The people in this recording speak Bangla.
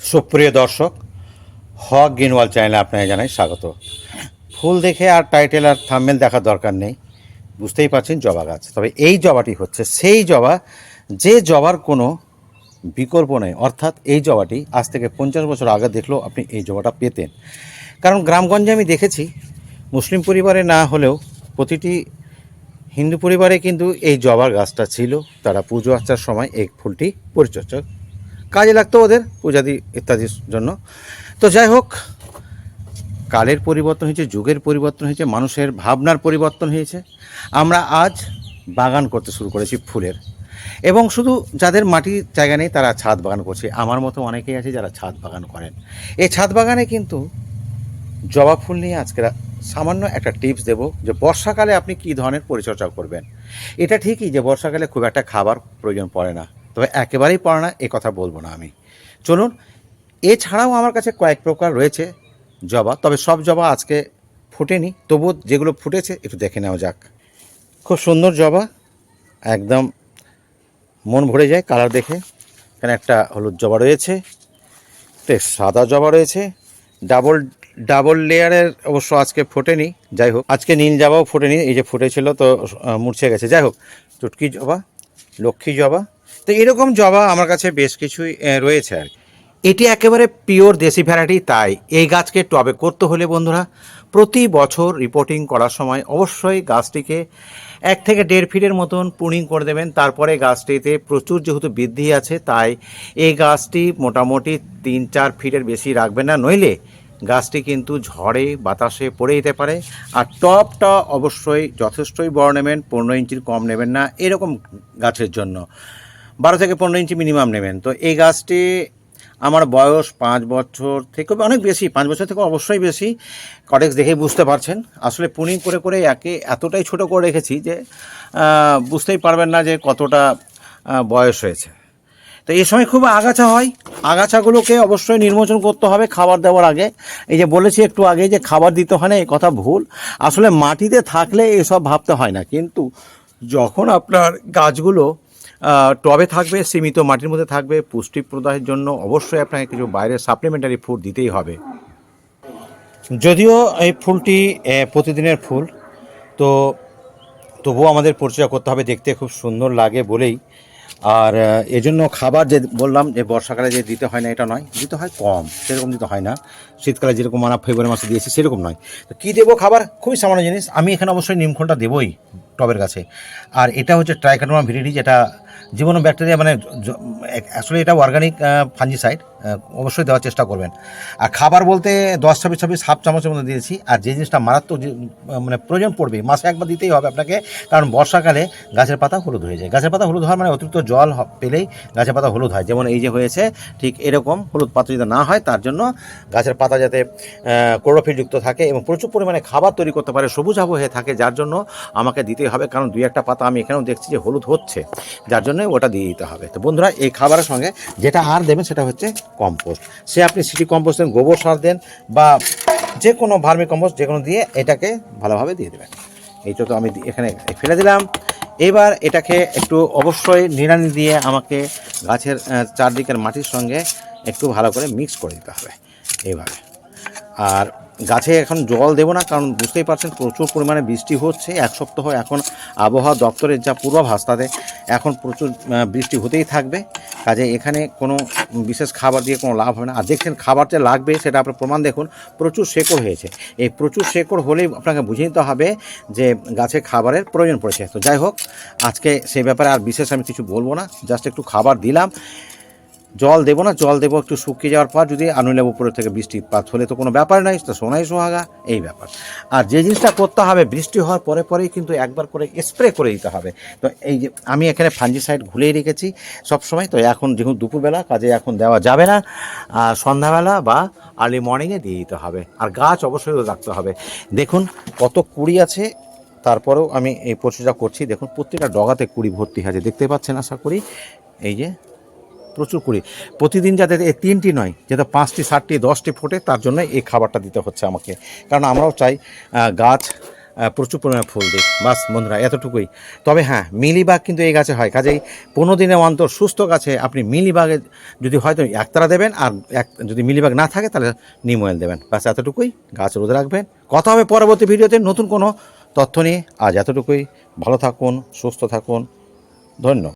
সুপ্রিয় দর্শক, হক গিনওয়াল চ্যানেলে আপনাকে জানাই স্বাগত। ফুল দেখে আর টাইটেল আর থাম্বেল দেখার দরকার নেই, বুঝতেই পারছেন জবা গাছ। তবে এই জবাটি হচ্ছে, সেই জবা, যে জবার কোনো বিকল্প নেই। অর্থাৎ এই জবাটি আজ থেকে পঞ্চাশ বছর আগে দেখলেও আপনি এই জবাটা পেতেন। কারণ গ্রামগঞ্জে আমি দেখেছি, মুসলিম পরিবারে না হলেও প্রতিটি হিন্দু পরিবারে কিন্তু এই জবার গাছটা ছিল। তারা পুজো আর্চার সময় এই ফুলটি পরিচর্যা কাজে লাগতো ওদের, পূজাদি ইত্যাদির জন্য। তো যাই হোক, কালের পরিবর্তন হয়েছে, যুগের পরিবর্তন হয়েছে, মানুষের ভাবনার পরিবর্তন হয়েছে। আমরা আজ বাগান করতে শুরু করেছি ফুলের। এবং শুধু যাদের মাটির জায়গা নেই, তারা ছাদ বাগান করছে। আমার মতো অনেকেই আছে যারা ছাদ বাগান করেন। এই ছাদ বাগানে কিন্তু জবা ফুল নিয়ে আজকে সামান্য একটা টিপস দেব যে বর্ষাকালে আপনি কী ধরনের পরিচর্যা করবেন। এটা ঠিকই যে বর্ষাকালে খুব একটা খাবার প্রয়োজন পড়ে না। তবে একেবারেই পড়ে না, এ কথা বলব না আমি। চলুন, এছাড়াও আমার কাছে কয়েক প্রকার রয়েছে জবা, তবে সব জবা আজকে ফুটেনি, তবুও যেগুলো ফুটেছে একটু দেখে নেওয়া যাক। খুব সুন্দর জবা, একদম মন ভরে যায় কালার দেখে। এখানে একটা হলুদ জবা রয়েছে সাদা জবা রয়েছে। ডাবল ডাবল লেয়ারের অবশ্য আজকে ফোটেনি, যাই হোক। আজকে নীল জবাও ফোটেনি, এই যে ফুটেছিল তো মূর্ছে গেছে। যাই হোক, চুটকি জবা, লক্ষ্মী জবা তো এরকম জবা আমার কাছে বেশ কিছুই রয়েছে আর এটি একেবারে পিওর দেশি ভ্যারাইটি, তাই এই গাছকে টবে করতে হলে বন্ধুরা, প্রতি বছর রিপোর্টিং করার সময় অবশ্যই গাছটিকে এক থেকে দেড় ফিটের মতন পুনিং করে দেবেন। তারপরে গাছটিতে প্রচুর যেহেতু বৃদ্ধি আছে, তাই এই গাছটি মোটামুটি তিন, চার ফিটের বেশি রাখবেন না। নইলে গাছটি কিন্তু ঝড়ে, বাতাসে পড়ে যেতে পারে। আর টপটা অবশ্যই যথেষ্টই বড় নেবেন, পনেরো ইঞ্চির কম নেবেন না, এরকম গাছের জন্য। বারো থেকে পনেরো ইঞ্চি মিনিমাম নেবেন। তো এই গাছটি আমার বয়স পাঁচ বছর থেকে অনেক বেশি, পাঁচ বছর থেকে অবশ্যই বেশি। কটেক্স দেখেই বুঝতে পারছেন। আসলে পুনিং করে করে একে এতটাই ছোট করে রেখেছি যে বুঝতেই পারবেন না যে কতটা বয়স হয়েছে। তো এই সময় খুব আগাছা হয়। আগাছাগুলোকে অবশ্যই নির্মোচন করতে হবে খাবার দেওয়ার আগে। এই যে বলেছি একটু আগে যে খাবার দিতে হয় না এই কথা ভুল। আসলে মাটিতে থাকলে এসব ভাবতে হয় না। কিন্তু যখন আপনার গাছগুলো টবে থাকবে, সীমিত মাটির মধ্যে থাকবে, পুষ্টি প্রদাহের জন্য অবশ্যই আপনাকে কিছু বাইরের সাপ্লিমেন্টারি ফুড দিতেই হবে। যদিও এই ফুলটি প্রতিদিনের ফুল, তো তবুও আমাদের পরিচর্যা করতে হবে, দেখতে খুব সুন্দর লাগে বলেই। আর এজন্য খাবার যে বললাম, যে বর্ষাকালে যে দিতে হয় না, এটা নয়, দিতে হয় কম, সেরকম দিতে হয় না। শীতকালে যেরকম আমরা ফেব্রুয়ারি মাসে দিয়েছি, সেরকম নয়। তো কী দেবো খাবার? খুবই সামান্য জিনিস, আমি এখানে অবশ্যই নিমখোলটা দেবই। টবের কাছে। আর এটা হচ্ছে ট্রাইকাটোমা ভিরিডি যেটা জীবাণু ব্যাকটেরিয়া মানে আসলে এটা অর্গানিক ফাঞ্জিসাইড অবশ্যই দেওয়ার চেষ্টা করবেন। আর খাবার বলতে দশ, ছাব্বিশ ছাব্বিশ, হাফ চামচের মধ্যে দিয়েছি। আর যে জিনিসটা মারাত্মক মানে প্রয়োজন পড়বে, মাসে একবার দিতেই হবে আপনাকে। কারণ বর্ষাকালে গাছের পাতা হলুদ হয়ে যায়। গাছের পাতা হলুদ হওয়ার মানে অতিরিক্ত জল পেলেই গাছের পাতা হলুদ হয়। যেমন এই যে হয়েছে, ঠিক এরকম হলুদ পাতা যদি না হয়, তার জন্য গাছের পাতা যাতে ক্লোরোফিল যুক্ত থাকে এবং প্রচুর পরিমাণে খাবার তৈরি করতে পারে সবুজ আবহ হয়ে থাকে, যার জন্য আমাকে দিতেই হবে, কারণ দুই একটা পাতা আমি এখানেও দেখছি যে হলুদ হচ্ছে, যার জন্য ওটা দিয়ে দিতে হবে। তো বন্ধুরা, এই খাবারের সঙ্গে যেটা আর দেবেন সেটা হচ্ছে কম্পোস্ট। সে আপনি সিটি কম্পোস্ট দেন, গোবর সার দেন, বা যে কোনো ভার্মি কম্পোস্ট, যে কোনো দিয়ে এটাকে ভালোভাবে দিয়ে দেবেন। এইটা তো আমি এখানে ফেলে দিলাম। এবার এটাকে একটু অবশ্যই নিড়ানি দিয়ে আমাকে গাছের চারদিকের মাটির সঙ্গে একটু ভালো করে মিক্স করে দিতে হবে, এইভাবে। আর গাছে এখন জল দেবো না, কারণ বুঝতেই পারছেন প্রচুর পরিমাণে বৃষ্টি হচ্ছে। এক সপ্তাহ এখন আবহাওয়া দপ্তরের যা পূর্বাভাস, তাতে এখন প্রচুর বৃষ্টি হতেই থাকবে। কাজে এখানে কোনো বিশেষ খাবার দিয়ে কোনো লাভ হবে না। আর দেখছেন খাবার যে লাগবে, সেটা আপনার প্রমাণ দেখুন, প্রচুর শেকড় হয়েছে। এই প্রচুর শেকড় হলেই আপনাকে বুঝে নিতে হবে যে গাছে খাবারের প্রয়োজন পড়েছে। তো যাই হোক, আজকে সেই ব্যাপারে আর বিশেষ আমি কিছু বলব না, জাস্ট একটু খাবার দিলাম। জল দেবো না, জল দেবো একটু শুকিয়ে যাওয়ার পর যদি আনুলেব উপরে থেকে বৃষ্টিপাত হলে তো কোনো ব্যাপার নাই, তো সোনাই সোহাগা, এই ব্যাপার। আর যে জিনিসটা করতে হবে, বৃষ্টি হওয়ার পরে পরেই কিন্তু একবার করে স্প্রে করে দিতে হবে। তো এই যে আমি এখানে ফাঞ্জিসাইড ঘুলেই রেখেছি সব সময় তো এখন যেহেতু দুপুরবেলা, কাজে এখন দেওয়া যাবে না আর সন্ধ্যাবেলা বা আর্লি মর্নিংয়ে দিয়ে দিতে হবে। আর গাছ অবশ্যই রাখতে হবে। দেখুন কত কুড়ি আছে, তারপরেও আমি এই পরিচর্যা করছি। দেখুন প্রত্যেকটা ডগাতে কুড়ি ভর্তি আছে দেখতে পাচ্ছেন আশা করি। এই যে প্রচুর কুড়ি। প্রতিদিন যাতে এই তিনটি নয়, যাতে পাঁচটি, সাতটি, দশটি ফোটে, তার জন্য এই খাবারটা দিতে হচ্ছে আমাকে। কারণ আমরাও চাই গাছ প্রচুর পরিমাণে ফুল দিই বাস বন্ধুরা, এতটুকুই। তবে হ্যাঁ মিলিবাগ কিন্তু এই গাছে হয়। কাজেই পনেরো দিনের অন্তর সুস্থ গাছে আপনি মিলিবাগে যদি হয়তো একতারা দেবেন আর এক, যদি মিলিবাগ না থাকে, তাহলে নিম অয়েল দেবেন। বাস এতটুকুই। গাছ রোদে রাখবেন। কথা হবে পরবর্তী ভিডিওতে নতুন কোনো তথ্য নিয়ে। আজ এতটুকুই। ভালো থাকুন, সুস্থ থাকুন। ধন্যবাদ